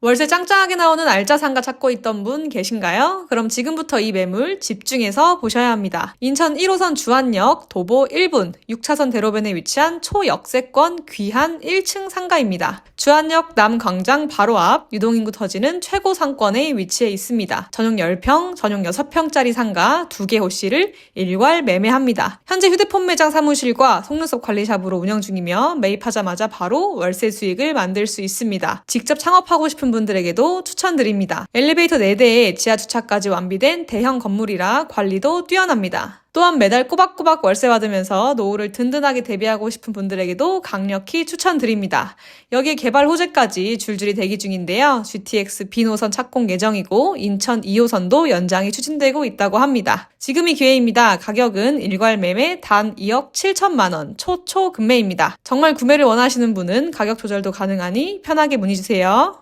월세 짱짱하게 나오는 알짜 상가 찾고 있던 분 계신가요? 그럼 지금부터 이 매물 집중해서 보셔야 합니다. 인천 1호선 주안역 도보 1분 6차선 대로변에 위치한 초역세권 귀한 1층 상가입니다. 주안역 남광장 바로 앞 유동인구 터지는 최고 상권에 위치해 있습니다. 전용 10평, 전용 6평짜리 상가 2개 호씨를 일괄 매매합니다. 현재 휴대폰 매장 사무실과 속눈썹 관리샵으로 운영 중이며 매입하자마자 바로 월세 수익을 만들 수 있습니다. 직접 창업하고 싶은 분들에게도 추천드립니다. 엘리베이터 4대에 지하 주차까지 완비된 대형 건물이라 관리도 뛰어납니다. 또한 매달 꼬박꼬박 월세 받으면서 노후를 든든하게 대비하고 싶은 분들에게도 강력히 추천드립니다. 여기에 개발 호재까지 줄줄이 대기 중인데요. GTX B 노선 착공 예정이고 인천 2호선도 연장이 추진되고 있다고 합니다. 지금이 기회입니다. 가격은 일괄 매매 단 2억 7천만 원 초초 금매입니다. 정말 구매를 원하시는 분은 가격 조절도 가능하니 편하게 문의 주세요.